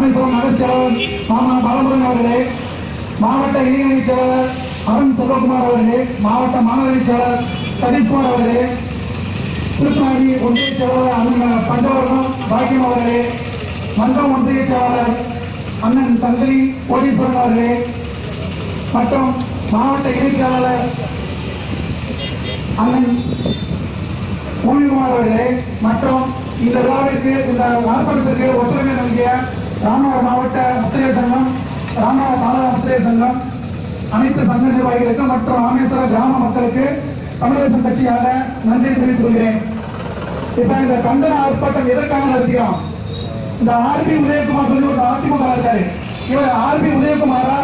ராமேஸ்வரம் நகர்ச்செயலாளர் மாமா பாலமுருகன் அவர்களே மாவட்ட இளைஞரணி செயலாளர் அருண் செல்வகுமார் அவர்களே மாவட்ட மாணவரணி செயலாளர் சதீஷ்குமார் அவர்களே திருப்பதி ஒன்றிய செயலாளர் அண்ணன் பஞ்சவர்ணம் பாக்கியம் அவர்களே மன்றம் ஒன்றிய செயலாளர் அண்ணன் சங்கிலி கோடீஸ்வரன் அவர்களே மற்றும் மாவட்ட இணை செயலாளர் அண்ணன் பூமிகுமார் அவர்களே மற்றும் இந்த விழாவிற்கு இந்த ஆர்ப்பாட்டத்திற்கு சங்கம் ராமநாதர் சங்கம் அனைத்து சங்க நிர்வாகிகளுக்கு மற்றும் ராமேஸ்வர கிராம மக்களுக்கு தமிழரசன் கட்சியாக நன்றி தெரிவித்துக் கொள்கிறேன். இப்ப இந்த கண்டன ஆர்ப்பாட்டம் எதற்காக நடத்துகிறோம்? இந்த ஆர்பி உதயகுமார் சொல்லி ஒரு அதிமுக இருக்காரு. இவர் ஆர்பி உதயகுமாரா?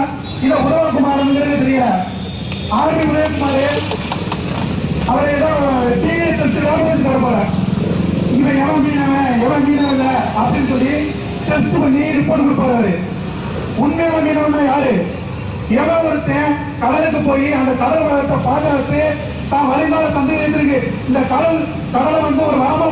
இல்ல உதவகுமார்ங்கிறது தெரியல. ஆர்பி உதயகுமார் அவர் ஏதோ டிவி டெஸ்ட் வர போற இவன் எவன் மீனவன் எவன் மீனவன் அப்படின்னு சொல்லி டெஸ்ட் பண்ணி ரிப்போர்ட் கொடுப்பாரு உண்மை உண்மையான யாரு? எவன் ஒருத்தன் கடலுக்கு போய் அந்த கடல் வளத்தை பாதுகாத்து தான் வருங்கால சந்தேகத்திற்கு இந்த கடல் கடலை வந்து ஒரு ராம